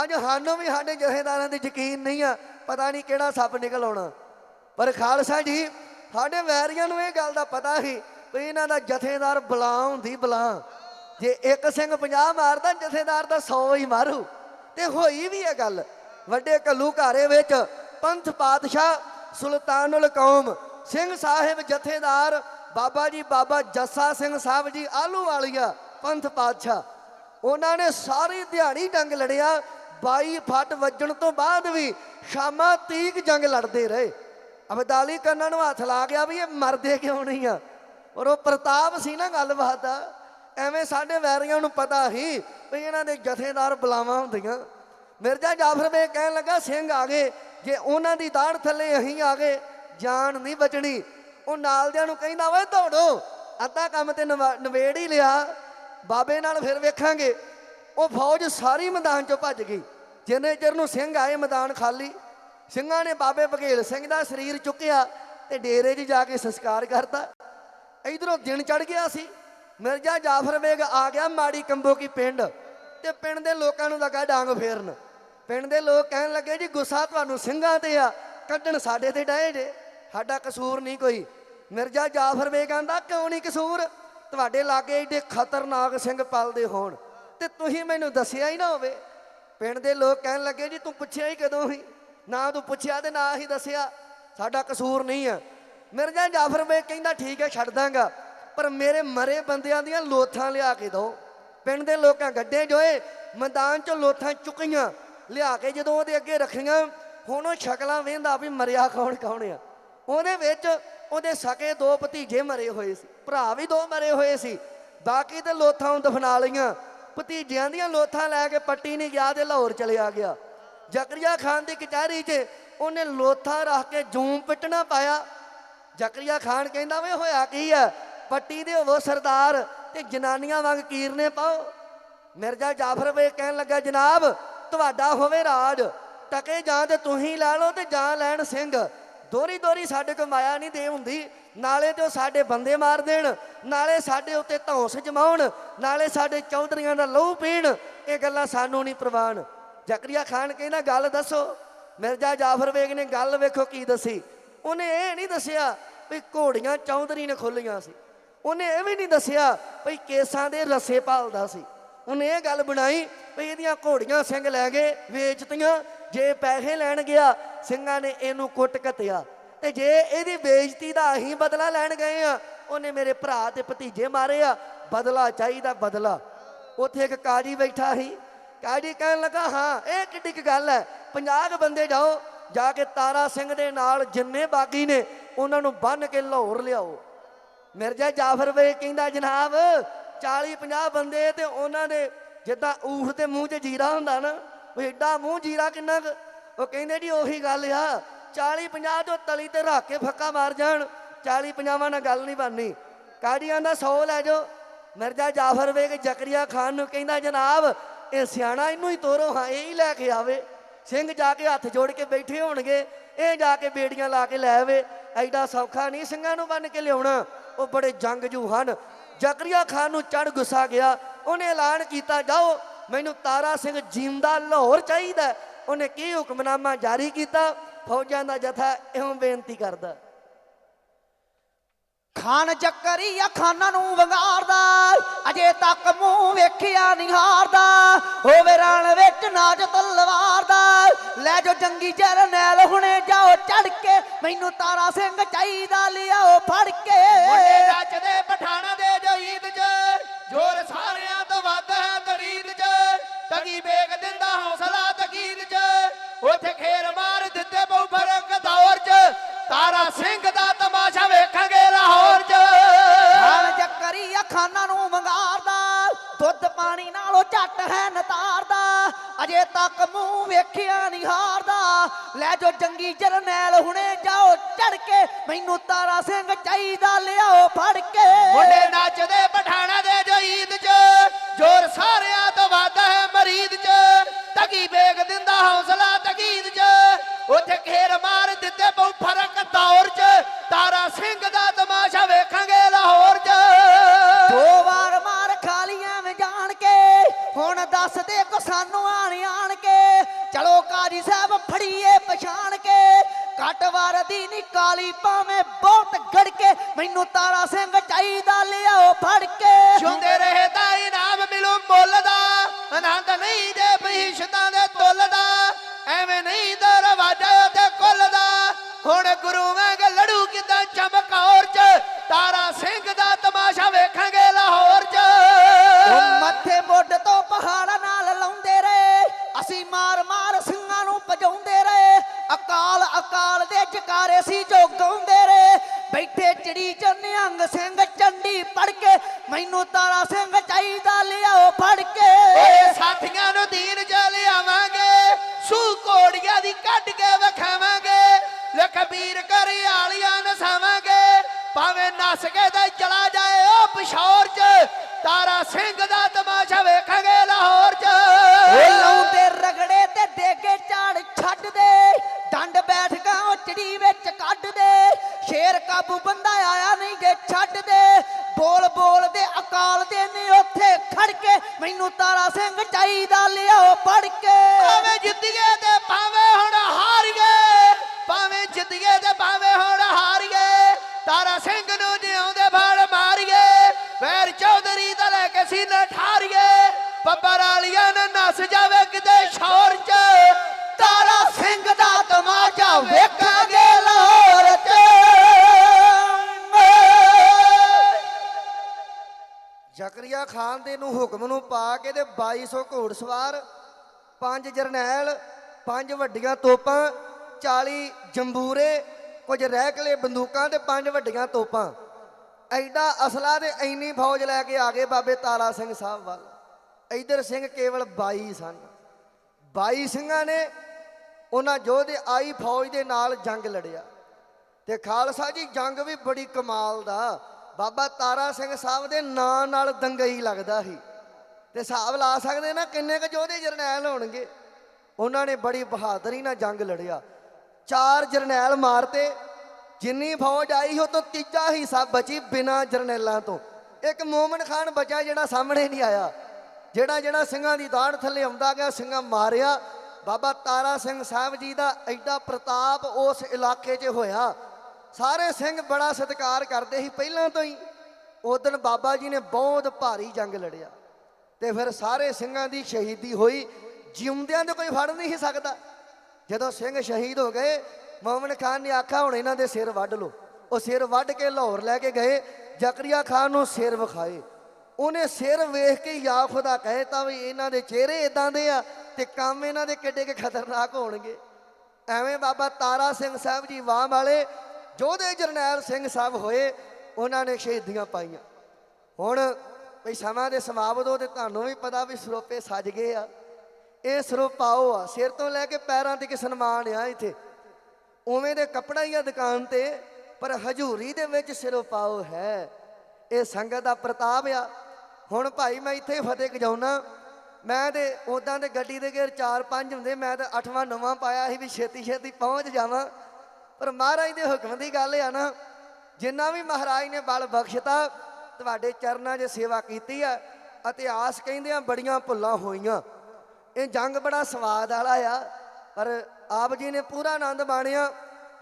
ਅੱਜ ਸਾਨੂੰ ਵੀ ਸਾਡੇ ਜਥੇਦਾਰਾਂ ਤੇ ਯਕੀਨ ਨਹੀਂ ਆ, ਪਤਾ ਨਹੀਂ ਕਿਹੜਾ ਸੱਪ ਨਿਕਲ ਆਉਣਾ। ਪਰ ਖਾਲਸਾ ਜੀ, ਸਾਡੇ ਵੈਰੀਆਂ ਨੂੰ ਇਹ ਗੱਲ ਦਾ ਪਤਾ ਸੀ ਵੀ ਇਹਨਾਂ ਦਾ ਜਥੇਦਾਰ ਬਲਾ ਹੁੰਦੀ ਬਲਾ ਜੇ ਇੱਕ ਸਿੰਘ 50 ਮਾਰਦਾ, ਜਥੇਦਾਰ ਦਾ 100 ਹੀ ਮਾਰੂ। ਤੇ ਹੋਈ ਵੀ ਇਹ ਗੱਲ। ਵੱਡੇ ਕੱਲੂ ਘਾਰੇ ਵਿੱਚ ਪੰਥ ਪਾਤਸ਼ਾਹ ਸੁਲਤਾਨੁਲ ਕੌਮ, ਸਿੰਘ ਸਾਹਿਬ ਜਥੇਦਾਰ, ਬਾਬਾ ਜੀ ਬਾਬਾ ਜੱਸਾ ਸਿੰਘ ਸਾਹਿਬ ਜੀ ਆਲੂ ਵਾਲੀਆ ਪੰਥ ਪਾਤਸ਼ਾਹ। ਉਹਨਾਂ ਨੇ ਸਾਰੀ ਦਿਹਾੜੀ ਜੰਗ ਲੜਿਆ 22 ਫੱਟ ਵੱਜਣ ਤੋਂ ਬਾਅਦ ਵੀ ਸ਼ਾਮਾਂ ਤੀਕ ਜੰਗ ਲੜਦੇ ਰਹੇ। ਅਬਦਾਲੀ ਕੰਨਾਂ ਨੂੰ ਹੱਥ ਲਾ ਗਿਆ ਵੀ ਇਹ ਮਰਦੇ ਕਿਉਂ ਨਹੀਂ ਆ? ਔਰ ਉਹ ਪ੍ਰਤਾਪ ਸੀ ਨਾ ਗੱਲਬਾਤ ਦਾ, ਐਵੇਂ ਸਾਡੇ ਵੈਰੀਆਂ ਨੂੰ ਪਤਾ ਹੀ ਵੀ ਇਹਨਾਂ ਦੇ ਜਥੇਦਾਰ ਬੁਲਾਵਾਂ ਹੁੰਦੀਆਂ। ਮਿਰਜ਼ਾ ਜਾਫਰ ਬੇ ਕਹਿਣ ਲੱਗਾ, ਸਿੰਘ ਆ ਗਏ, ਜੇ ਉਹਨਾਂ ਦੀ ਦਾੜ ਥੱਲੇ ਅਸੀਂ ਆ ਗਏ, ਜਾਨ ਨਹੀਂ ਬਚਣੀ। ਉਹ ਨਾਲਦਿਆਂ ਨੂੰ ਕਹਿੰਦਾ, ਓਏ ਦੌੜੋ, ਅੱਧਾ ਕੰਮ ਤੇ ਨਵਾ- ਨਵੇੜ ਹੀ ਲਿਆ। ਬਾਬੇ ਨਾਲ ਫਿਰ ਵੇਖਾਂਗੇ। ਉਹ ਫੌਜ ਸਾਰੀ ਮੈਦਾਨ ਚੋਂ ਭੱਜ ਗਈ। ਜਿੰਨੇ ਚਿਰ ਨੂੰ ਸਿੰਘ ਆਏ ਮੈਦਾਨ ਖਾਲੀ, ਸਿੰਘਾਂ ਨੇ ਬਾਬੇ ਬਘੇਲ ਸਿੰਘ ਦਾ ਸਰੀਰ ਚੁੱਕਿਆ ਤੇ ਡੇਰੇ 'ਚ ਜਾ ਕੇ ਸੰਸਕਾਰ ਕਰਤਾ। ਇਧਰੋਂ ਦਿਨ ਚੜ ਗਿਆ ਸੀ। ਮਿਰਜ਼ਾ ਜਾਫਰ ਬੇਗ ਆ ਗਿਆ ਮਾੜੀ ਕੰਬੋ ਕੀ ਪਿੰਡ ਤੇ ਪਿੰਡ ਦੇ ਲੋਕਾਂ ਨੂੰ ਲੱਗਾ ਡਾਂਗ ਫੇਰਨ। ਪਿੰਡ ਦੇ ਲੋਕ ਕਹਿਣ ਲੱਗੇ, ਜੀ ਗੁੱਸਾ ਤੁਹਾਨੂੰ ਸਿੰਘਾਂ ਤੇ ਆ, ਕੱਢਣ ਸਾਡੇ ਤੇ ਡਏ ਜੇ। ਸਾਡਾ ਕਸੂਰ ਨਹੀਂ ਕੋਈ। ਮਿਰਜ਼ਾ ਜਾਫਰ ਬੇਗ ਆਂਦਾ, ਕਿਉਂ ਨਹੀਂ ਕਸੂਰ? ਤੁਹਾਡੇ ਲਾਗੇ ਏਡੇ ਖਤਰਨਾਕ ਸਿੰਘ ਪਲਦੇ ਹੋਣ ਤੇ ਤੁਸੀਂ ਮੈਨੂੰ ਦੱਸਿਆ ਹੀ ਨਾ ਹੋਵੇ। ਪਿੰਡ ਦੇ ਲੋਕ ਕਹਿਣ ਲੱਗੇ, ਜੀ ਤੂੰ ਪੁੱਛਿਆ ਹੀ ਕਦੋਂ ਸੀ? ਨਾ ਤੂੰ ਪੁੱਛਿਆ ਤੇ ਨਾ ਹੀ ਦੱਸਿਆ। ਸਾਡਾ ਕਸੂਰ ਨਹੀਂ ਆ। ਮਿਰਜ਼ਾ ਜਾਫਰ ਬੇਗ ਕਹਿੰਦਾ, ਠੀਕ ਹੈ, ਛੱਡ ਦਾਂਗਾ। ਪਰ ਮੇਰੇ ਮਰੇ ਬੰਦਿਆਂ ਦੀਆਂ ਲੋਥਾਂ ਲਿਆ ਕੇ ਦਿਓ। ਪਿੰਡ ਦੇ ਲੋਕਾਂ ਗੱਡੇ ਜੋਏ, ਮੈਦਾਨ 'ਚੋਂ ਲੋਥਾਂ ਚੁੱਕੀਆਂ, ਲਿਆ ਕੇ ਜਦੋਂ ਉਹਦੇ ਅੱਗੇ ਰੱਖੀਆਂ, ਹੁਣ ਉਹ ਸ਼ਕਲਾਂ ਵੇਂਦਾ ਵੀ ਮਰਿਆ ਕੌਣ ਕੌਣ ਆ। ਉਹਦੇ ਵਿੱਚ ਉਹਦੇ ਸਕੇ ਦੋ ਭਤੀਜੇ ਮਰੇ ਹੋਏ ਸੀ, ਭਰਾ ਵੀ ਦੋ ਮਰੇ ਹੋਏ ਸੀ, ਬਾਕੀ ਤੇ ਲੋਥਾਂ ਨੂੰ ਦਫਨਾ ਲਈਆਂ। ਭਤੀਜਿਆਂ ਦੀਆਂ ਲੋਥਾਂ ਲੈ ਕੇ ਪੱਟੀ ਨਹੀਂ ਗਿਆ ਤੇ ਲਾਹੌਰ ਚਲਿਆ ਗਿਆ। ਜ਼ਕਰੀਆ ਖਾਨ ਦੀ ਕਚਹਿਰੀ 'ਚ ਉਹਨੇ ਲੋਥਾਂ ਰੱਖ ਕੇ ਜੂਮ ਪਿੱਟਣਾ ਪਾਇਆ। ਜ਼ਕਰੀਆ ਖਾਨ ਕਹਿੰਦਾ ਵੇ ਹੋਇਆ ਕੀ ਆ? ਪੱਟੀ ਦੇ ਹੋਵੋ ਸਰਦਾਰ ਤੇ ਜਨਾਨੀਆਂ ਵਾਂਗ ਕੀਰਨੇ ਪਾਓ। ਮਿਰਜ਼ਾ ਜਾਫਰ ਵੇ ਕਹਿਣ ਲੱਗਾ, ਜਨਾਬ, ਤੁਹਾਡਾ ਹੋਵੇ ਰਾਜ। ਟਕੇ ਜਾਂ ਤੇ ਤੁਸੀਂ ਲੈ ਲਓ ਤੇ ਜਾਂ ਲੈਣ ਸਿੰਘ। ਦੋਰੀ ਦੋਰੀ ਸਾਡੇ ਕੋਲ ਮਾਇਆ ਨਹੀਂ ਦੇ ਹੁੰਦੀ। ਨਾਲੇ ਤੇ ਉਹ ਸਾਡੇ ਬੰਦੇ ਮਾਰ ਦੇਣ, ਨਾਲੇ ਸਾਡੇ ਉੱਤੇ ਧੌਂਸ ਜਮਾਉਣ, ਨਾਲੇ ਸਾਡੇ ਚੌਧਰੀਆਂ ਦਾ ਲਹੂ ਪੀਣ, ਇਹ ਗੱਲਾਂ ਸਾਨੂੰ ਨਹੀਂ ਪ੍ਰਵਾਨ। ਜ਼ਕਰੀਆ ਖਾਨ ਕਹਿੰਦਾ, ਗੱਲ ਦੱਸੋ, ਮਿਰਜ਼ਾ ਜਾਫਰ ਵੇਗ ਨੇ ਗੱਲ ਵੇਖੋ ਕੀ ਦੱਸੀ? ਉਹਨੇ ਇਹ ਨਹੀਂ ਦੱਸਿਆ ਵੀ ਘੋੜੀਆਂ ਚੌਧਰੀ ਨੇ ਖੋਲੀਆਂ ਸੀ। ਉਹਨੇ ਇਹ ਵੀ ਨਹੀਂ ਦੱਸਿਆ ਵੀ ਕੇਸਾਂ ਦੇ ਰੱਸੇ ਪਾਲਦਾ ਸੀ। ਉਹਨੇ ਇਹ ਗੱਲ ਬਣਾਈ ਵੀ ਇਹਦੀਆਂ ਘੋੜੀਆਂ ਸਿੰਘ ਲੈ ਗਏ, ਵੇਚਤੀਆਂ ਜੇ ਪੈਸੇ ਲੈਣ ਗਿਆ, ਸਿੰਘਾਂ ਨੇ ਇਹਨੂੰ ਕੁੱਟ ਘਤਿਆ ਤੇ ਜੇ ਇਹਦੀ ਬੇਇੱਜ਼ਤੀ ਦਾ ਅਸੀਂ ਬਦਲਾ ਲੈਣ ਗਏ ਆ, ਉਹਨੇ ਮੇਰੇ ਭਰਾ ਤੇ ਭਤੀਜੇ ਮਾਰੇ ਆ, ਬਦਲਾ ਚਾਹੀਦਾ ਬਦਲਾ। ਉੱਥੇ ਇੱਕ ਕਾਜੀ ਬੈਠਾ ਸੀ। ਕਾਜੀ ਕਹਿਣ ਲੱਗਾ, ਹਾਂ, ਇਹ ਕਿੱਡੀ ਕੁ ਗੱਲ ਹੈ। 50 ਕੁ ਬੰਦੇ ਜਾਓ, ਜਾ ਕੇ ਤਾਰਾ ਸਿੰਘ ਦੇ ਨਾਲ ਜਿੰਨੇ ਬਾਗੀ ਨੇ, ਉਹਨਾਂ ਨੂੰ ਬੰਨ ਕੇ ਲਾਹੌਰ ਲਿਆਓ। ਮਿਰਜ਼ਾ ਜਾਫਰ ਵੇ ਕਹਿੰਦਾ, ਜਨਾਬ 40 50 ਬੰਦੇ ਤੇ ਉਹਨਾਂ ਦੇ ਜਿੱਦਾਂ ਊਠ ਦੇ ਮੂੰਹ 'ਚ ਜੀਰਾ ਹੁੰਦਾ ਨਾ ਉਹ ਏਡਾ ਮੂੰਹ ਜੀਰਾ ਕਿੰਨਾ ਕੁ? ਉਹ ਕਹਿੰਦੇ ਜੀ ਉਹੀ ਗੱਲ ਆ 40 50 ਤੋਂ ਤਲੀ ਤੇ ਰੱਖ ਕੇ ਫੱਕਾ ਮਾਰ ਜਾਣ 40 50 ਨਾਲ ਗੱਲ ਨਹੀਂ ਬਣਨੀ। ਕਾੜੀਆਂ ਦਾ 100 ਲੈ ਜਾਓ? ਮਿਰਜ਼ਾ ਜਾਫਰ ਵੇਖ ਜ਼ਕਰੀਆ ਖਾਨ ਨੂੰ ਕਹਿੰਦਾ, ਜਨਾਬ, ਇਹ ਸਿਆਣਾ ਇਹਨੂੰ ਹੀ ਤੋਰੋ, ਹਾਂ, ਇਹ ਹੀ ਲੈ ਕੇ ਆਵੇ। ਸਿੰਘ ਜਾ ਕੇ ਹੱਥ ਜੋੜ ਕੇ ਬੈਠੇ ਹੋਣਗੇ, ਇਹ ਜਾ ਕੇ ਬੇੜੀਆਂ ਲਾ ਕੇ ਲੈ ਆਵੇ। ਐਡਾ ਸੌਖਾ ਨਹੀਂ ਸਿੰਘਾਂ ਨੂੰ ਬੰਨ ਕੇ ਲਿਆਉਣਾ। ਉਹ ਬੜੇ ਜੰਗਜੂ ਹਨ। ਜ਼ਕਰੀਆ ਖਾਨ ਨੂੰ ਚੜ ਗੁੱਸਾ ਗਿਆ। ਉਹਨੇ ਐਲਾਨ ਕੀਤਾ, ਜਾਓ ਮੈਨੂੰ ਤਾਰਾ ਸਿੰਘ ਜਿੰਦਾ ਲਾਹੌਰ ਚਾਹੀਦਾ ਉਹਨੇ ਕੀ ਹੁਕਮਨਾਮਾ ਜਾਰੀ ਕੀਤਾ? ਫੌਜਾਂ ਦਾ ਜਥਾ ਇਉਂ ਬੇਨਤੀ ਕਰਦਾ। ਖਾਨ ਚੱਕਰੀ ਆ ਖਾਨਾਂ ਨੂੰ ਵੰਗਾਰਦਾ ਅਜੇ ਤੱਕ ਮੂੰਹ ਵੇਖਿਆ ਨਹੀਂ ਹਾਰਦਾ। ਹੋਵੇ ਰਣ ਵਿੱਚ ਨਾਜ ਤਲਵਾਰ ਦਾ ਲੈ ਜੋ ਜੰਗੀ ਜਰਨੈਲ ਹੁਣੇ ਜਾਓ ਚੜ ਕੇ। ਮੈਨੂੰ ਤਾਰਾ ਸਿੰਘ ਚਾਹੀਦਾ ਲਿਆਓ ਫੜ ਕੇ। ਮੁੰਡੇ ਨੱਚਦੇ ਪਠਾਣਾ ਦੇ ਜੋ ਈਦ 'ਚ ਜੋਰ ਸਾਰਿਆਂ ਤੋਂ ਵੱਧ ਤਗੀ ਵੇਗ ਦਿੰਦਾ ਹੌਸਲਾ ਤਕੀਦ 'ਚ। ਉੱਥੇ ਖੇਰ ਮਾਰ ਦਿੱਤੇ ਬਹੁ ਫ਼ਰਕ ਦੌਰ 'ਚ। ਤਾਰਾ ਸਿੰਘ ਦਾ ਤਮਾਸ਼ਾ ਵੇਖਾਂਗੇ ਲਾਹੌਰ 'ਚ। ਖਾਨ ਚੱਕਰੀ ਆ ਖਾਨਾਂ ਨੂੰ ਵੰਗਾਰਦਾ ਦੁੱਧ ਪਾਣੀ ਨਾਲੋਂ ਝੱਟ ਹੈ ਨਤਾਰਦਾ। ਅਜੇ ਤੱਕ ਮੂੰਹ ਵੇਖਿਆ ਨਹੀਂ ਹਾਰਦਾ। ਲੈ ਜੋ ਜੰਗੀ ਜਰਨੈਲ ਹੁਣੇ ਜਾਓ ਚੜ ਕੇ ਮੈਨੂੰ ਤਾਰਾ ਸਿੰਘ ਚਾਹੀਦਾ ਲਿਆਓ ਫੜ ਕੇ ਮੁੰਡੇ ਨੱਚਦੇ ਪਠਾਣਾ ਦੇ ਜੋ ਈਦ 'ਚ। ਜੋਰ ਸਾਰਿਆਂ ਤੋਂ ਵੱਧ ਹੈ ਤਗੀ ਵੇਗ ਦਿੰਦਾ ਹੌਸਲਾ ਤਕੀਦ 'ਚ। ਉੱਥੇ ਕੱਟ ਦੀ ਨੀ ਕਾਲੀ ਪਾਵੇਂ ਬਹੁਤ ਗੜ ਕੇ ਮੈਨੂੰ ਤਾਰਾ ਸਿੰਘ ਚਾਹੀਦਾ ਲਿਆਓ ਫੜ ਕੇ। ਜਿਉਂਦੇ ਰਹੇ ਤਾਂ ਇਨਾਮ ਮਿਲੂ ਮੁੱਲ ਦਾ, ਆਨੰਦ ਨਹੀਂ ਦੇ ਬਹਿਸ਼ਤਾਂ ਦੇ ਤੁੱਲ ਦਾ, ਐਵੇਂ ਨਹੀਂ ਦਰਵਾਜ਼ਾ ਤੇ ਕੁੱਲ ਦਾ। ਹੁਣ ਗੁਰੂ ਵਾਂਗ ਦੇ ਜਕਾਰੇ ਸੀ ਜੋ ਬੈਠੇ ਚਿੜੀ ਚ ਨਿਹੰਗ ਸਿੰਘ ਚੰਡੀ ਪੜ ਕੇ, ਮੈਨੂੰ ਤਾਰਾ ਸਿੰਘ ਚਾਹੀਦਾ ਲਿਆਓ ਫੜ ਕੇ। ਓਏ ਸਾਥੀਆਂ ਨੂੰ ਦੀਨ ਚ ਲਿਆਵਾਂਗੇ ਸੂ ਕੋੜੀਆਂ ਦੀ ਕੱਢ ਕੇ ਵਿਖਾਵਾਂਗੇ। ਲਖਬੀਰ ਕਰ ਆਲੀਆਂ ਨਸਾਵਾਂਗੇ, ਭਾਵੇਂ ਨਸ ਕੇ ਤੇ ਚਲਾ ਜਾਏ ਉਹ ਪਿਸ਼ੌਰ ਚ, ਤਾਰਾ ਸਿੰਘ ਦਾ ਤਮਾਸ਼ਾ ਵੇਖਾਂਗੇ ਲਾਹੌਰ ਸ਼ੇਰ ਕਾਬੂ ਬੰਦਾ ਆਇਆ ਨਹੀਂ ਜੇ ਛੱਡ ਦੇ। ਬੋਲ ਬੋਲ ਦੇ ਅਕਾਲ ਦੇ ਨੇ ਉੱਥੇ ਖੜ ਕੇ, ਮੈਨੂੰ ਤਾਰਾ ਸਿੰਘ ਚਾਹੀਦਾ ਲਿਆਓ ਫੜ ਕੇ। ਭਾਵੇਂ ਜਿੱਤੀਏ ਦੇ ਨੂੰ ਹੁਕਮ ਨੂੰ ਪਾ ਕੇ ਤੇ 2200 ਘੋੜਸਵਾਰ ਪੰਜ ਜਰਨੈਲ, ਪੰਜ ਵੱਡੀਆਂ ਤੋਪਾਂ 40 ਜੰਬੂਰੇ, ਕੁਝ ਰਹਿਕਲੇ ਬੰਦੂਕਾਂ ਤੇ ਪੰਜ ਵੱਡੀਆਂ ਤੋਪਾਂ। ਐਡਾ ਅਸਲਾ ਤੇ ਐਨੀ ਫੌਜ ਲੈ ਕੇ ਆ ਗਏ ਬਾਬੇ ਤਾਰਾ ਸਿੰਘ ਸਾਹਿਬ ਵੱਲ। ਇਧਰ ਸਿੰਘ ਕੇਵਲ 22 ਸਨ। 22 ਸਿੰਘਾਂ ਨੇ ਉਹਨਾਂ ਯੋਧੇ ਆਈ ਫੌਜ ਦੇ ਨਾਲ ਜੰਗ ਲੜਿਆ। ਤੇ ਖਾਲਸਾ ਜੀ ਜੰਗ ਵੀ ਬੜੀ ਕਮਾਲ ਦਾ ਬਾਬਾ ਤਾਰਾ ਸਿੰਘ ਸਾਹਿਬ ਦੇ ਨਾਂ ਨਾਲ ਦੰਗਈ ਲੱਗਦਾ ਸੀ। ਤੇ ਹਿਸਾਬ ਲਾ ਸਕਦੇ ਨਾ ਕਿੰਨੇ ਕੁ ਯੋਧੇ ਜਰਨੈਲ ਹੋਣਗੇ। ਉਹਨਾਂ ਨੇ ਬੜੀ ਬਹਾਦਰੀ ਨਾਲ ਜੰਗ ਲੜਿਆ। ਚਾਰ ਜਰਨੈਲ ਮਾਰਤੇ। ਜਿੰਨੀ ਫੌਜ ਆਈ ਉਹ ਤੋਂ ਤੀਜਾ ਹਿੱਸਾ ਬਚੀ ਬਿਨਾਂ ਜਰਨੈਲਾਂ ਤੋਂ। ਇੱਕ ਮੋਮਨ ਖਾਨ ਬਚਾ ਜਿਹੜਾ ਸਾਹਮਣੇ ਨਹੀਂ ਆਇਆ। ਜਿਹੜਾ ਜਿਹੜਾ ਸਿੰਘਾਂ ਦੀ ਦਾੜ ਥੱਲੇ ਆਉਂਦਾ ਗਿਆ, ਸਿੰਘਾਂ ਮਾਰਿਆ। ਬਾਬਾ ਤਾਰਾ ਸਿੰਘ ਸਾਹਿਬ ਜੀ ਦਾ ਐਡਾ ਪ੍ਰਤਾਪ ਉਸ ਇਲਾਕੇ 'ਚ ਹੋਇਆ। ਸਾਰੇ ਸਿੰਘ ਬੜਾ ਸਤਿਕਾਰ ਕਰਦੇ ਸੀ ਪਹਿਲਾਂ ਤੋਂ ਹੀ। ਉਸ ਦਿਨ ਬਾਬਾ ਜੀ ਨੇ ਬਹੁਤ ਭਾਰੀ ਜੰਗ ਲੜਿਆ ਤੇ ਫਿਰ ਸਾਰੇ ਸਿੰਘਾਂ ਦੀ ਸ਼ਹੀਦੀ ਹੋਈ। ਜਿਉਂਦਿਆਂ ਦੇ ਕੋਈ ਫੜ ਨਹੀਂ ਸਕਦਾ। ਜਦੋਂ ਸਿੰਘ ਸ਼ਹੀਦ ਹੋ ਗਏ, ਮੋਮਨ ਖਾਨ ਨੇ ਆਖਿਆ, ਹੁਣ ਇਹਨਾਂ ਦੇ ਸਿਰ ਵੱਢ ਲਓ। ਉਹ ਸਿਰ ਵੱਢ ਕੇ ਲਾਹੌਰ ਲੈ ਕੇ ਗਏ, ਜ਼ਕਰੀਆ ਖਾਨ ਨੂੰ ਸਿਰ ਵਿਖਾਏ। ਉਹਨੇ ਸਿਰ ਵੇਖ ਕੇ ਯਾ ਖੁਦਾ ਕਹਿਤਾ ਵੀ ਇਹਨਾਂ ਦੇ ਚਿਹਰੇ ਇਦਾਂ ਦੇ ਆ ਤੇ ਕੰਮ ਇਹਨਾਂ ਦੇ ਕਿੱਡੇ ਕਿ ਖਤਰਨਾਕ ਹੋਣਗੇ। ਐਵੇਂ ਬਾਬਾ ਤਾਰਾ ਸਿੰਘ ਸਾਹਿਬ ਜੀ ਵਾਹ ਵਾਲੇ ਜੋਧੇ ਜਰਨੈਲ ਸਿੰਘ ਸਾਹਿਬ ਹੋਏ, ਉਹਨਾਂ ਨੇ ਸ਼ਹੀਦੀਆਂ ਪਾਈਆਂ। ਹੁਣ ਭਈ ਸਮਾਂ ਦੇ ਸਮਾਪਤ ਹੋ ਤੇ ਤੁਹਾਨੂੰ ਵੀ ਪਤਾ ਵੀ ਸਰੋਪੇ ਸੱਜ ਗਏ ਆ। ਇਹ ਸਰੋਪਾਓ ਆ, ਸਿਰ ਤੋਂ ਲੈ ਕੇ ਪੈਰਾਂ ਤੱਕ ਸਨਮਾਨ ਆ ਇੱਥੇ। ਉਵੇਂ ਦੇ ਕੱਪੜਾ ਹੀ ਆ ਦੁਕਾਨ ਤੇ, ਪਰ ਹਜੂਰੀ ਦੇ ਵਿੱਚ ਸਿਰੋਪਾਓ ਹੈ। ਇਹ ਸੰਗਤ ਦਾ ਪ੍ਰਤਾਪ ਆ। ਹੁਣ ਭਾਈ ਮੈਂ ਇੱਥੇ ਫਤਿਹ ਗਜਾਉਣਾ ਮੈਂ ਤੇ ਉਦਾਂ ਤੇ ਗੱਡੀ ਦੇ ਗੇਰ 4-5 ਹੁੰਦੇ, ਮੈਂ ਤਾਂ 8ਵਾਂ 9ਵਾਂ ਪਾਇਆ ਸੀ ਵੀ ਛੇਤੀ ਛੇਤੀ ਪਹੁੰਚ ਜਾਵਾਂ। ਪਰ ਮਹਾਰਾਜ ਦੇ ਹੁਕਮ ਦੀ ਗੱਲ ਆ ਨਾ, ਜਿੰਨਾ ਵੀ ਮਹਾਰਾਜ ਨੇ ਬਲ ਬਖਸ਼ਤਾ, ਤੁਹਾਡੇ ਚਰਨਾਂ 'ਚ ਸੇਵਾ ਕੀਤੀ ਆ, ਇਤਿਹਾਸ ਕਹਿੰਦੇ ਆ ਬੜੀਆਂ ਭੁੱਲਾਂ ਹੋਈਆਂ। ਇਹ ਜੰਗ ਬੜਾ ਸਵਾਦ ਵਾਲਾ ਆ, ਪਰ ਆਪ ਜੀ ਨੇ ਪੂਰਾ ਆਨੰਦ ਮਾਣਿਆ।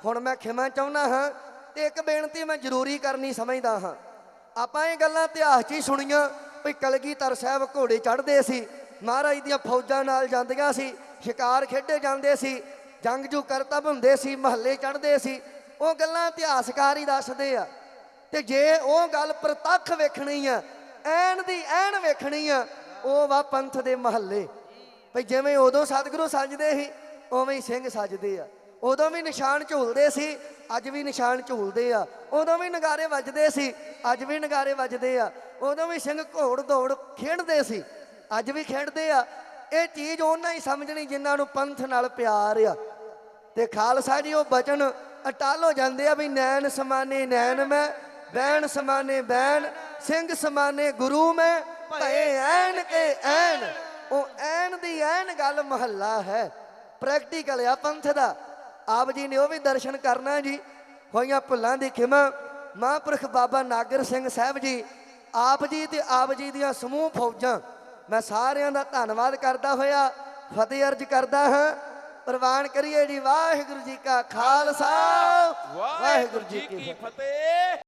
ਹੁਣ ਮੈਂ ਖਿਮਾ ਚਾਹੁੰਦਾ ਹਾਂ ਤੇ ਇੱਕ ਬੇਨਤੀ ਮੈਂ ਜ਼ਰੂਰੀ ਕਰਨੀ ਸਮਝਦਾ ਹਾਂ। ਆਪਾਂ ਇਹ ਗੱਲਾਂ ਇਤਿਹਾਸ 'ਚ ਹੀ ਸੁਣੀਆਂ, ਵੀ ਕਲਗੀਧਰ ਸਾਹਿਬ ਘੋੜੇ ਚੜ੍ਹਦੇ ਸੀ, ਮਹਾਰਾਜ ਦੀਆਂ ਫੌਜਾਂ ਨਾਲ ਜਾਂਦੀਆਂ ਸੀ, ਸ਼ਿਕਾਰ ਖੇਡੇ ਜਾਂਦੇ ਸੀ ਜੰਗ ਜੂ ਕਰਤਬ ਹੁੰਦੇ ਸੀ, ਮਹੱਲੇ ਚੜ੍ਹਦੇ ਸੀ, ਉਹ ਗੱਲਾਂ ਇਤਿਹਾਸਕਾਰ ਹੀ ਦੱਸਦੇ ਆ। ਤੇ ਜੇ ਉਹ ਗੱਲ ਪ੍ਰਤੱਖ ਵੇਖਣੀ ਆ, ਐਨ ਦੀ ਐਨ ਵੇਖਣੀ ਆ, ਉਹ ਵਾ ਪੰਥ ਦੇ ਮਹੱਲੇ। ਭਈ ਜਿਵੇਂ ਉਦੋਂ ਸਤਿਗੁਰੂ ਸੱਜਦੇ ਸੀ, ਉਵੇਂ ਹੀ ਸਿੰਘ ਸੱਜਦੇ ਆ। ਉਦੋਂ ਵੀ ਨਿਸ਼ਾਨ ਝੂਲਦੇ ਸੀ, ਅੱਜ ਵੀ ਨਿਸ਼ਾਨ ਝੂਲਦੇ ਆ। ਉਦੋਂ ਵੀ ਨਗਾਰੇ ਵੱਜਦੇ ਸੀ, ਅੱਜ ਵੀ ਨਗਾਰੇ ਵੱਜਦੇ ਆ। ਉਦੋਂ ਵੀ ਸਿੰਘ ਘੋੜ ਦੌੜ ਖੇਡਦੇ ਸੀ, ਅੱਜ ਵੀ ਖੇਡਦੇ ਆ। ਇਹ ਚੀਜ਼ ਉਹਨਾਂ ਹੀ ਸਮਝਣੀ ਜਿਨ੍ਹਾਂ ਨੂੰ ਪੰਥ ਨਾਲ ਪਿਆਰ ਆ। ਤੇ ਖਾਲਸਾ ਜੀ, ਉਹ ਬਚਨ ਅਟਲ ਹੋ ਜਾਂਦੇ ਆ ਵੀ ਨੈਣ ਸਮਾਨੇ ਨੈਣ ਮੈਂ ਬੈਣ ਸਮਾਨੇ ਬੈਣ ਸਿੰਘ ਸਮਾਨੇ ਗੁਰੂ ਮੈਂ, ਭਏ ਐਨ ਕੇ ਐਨ। ਉਹ ਐਨ ਦੀ ਐਨ ਗੱਲ ਮਹੱਲਾ ਹੈ ਪ੍ਰੈਕਟੀਕਲ ਆ ਪੰਥ ਦਾ। ਆਪ ਜੀ ਨੇ ਉਹ ਵੀ ਦਰਸ਼ਨ ਕਰਨਾ ਜੀ, ਹੋਈਆਂ ਭੁੱਲਾਂ ਦੀ ਖਿਮਾ। ਮਹਾਂਪੁਰਖ ਬਾਬਾ ਨਾਗਰ ਸਿੰਘ ਸਾਹਿਬ ਜੀ, ਆਪ ਜੀ ਤੇ ਆਪ ਜੀ ਦੀਆਂ ਸਮੂਹ ਫੌਜਾਂ। ਮੈਂ ਸਾਰਿਆਂ ਦਾ ਧੰਨਵਾਦ ਕਰਦਾ ਹੋਇਆ, ਫਤਿਹ ਅਰਜ ਕਰਦਾ ਹਾਂ। ਪ੍ਰਵਾਨ ਕਰੀਏ ਜੀ ਵਾਹਿਗੁਰੂ ਜੀ ਕਾ ਖਾਲਸਾ। ਵਾਹਿਗੁਰੂ ਜੀ ਕੀ ਫਤਿਹ।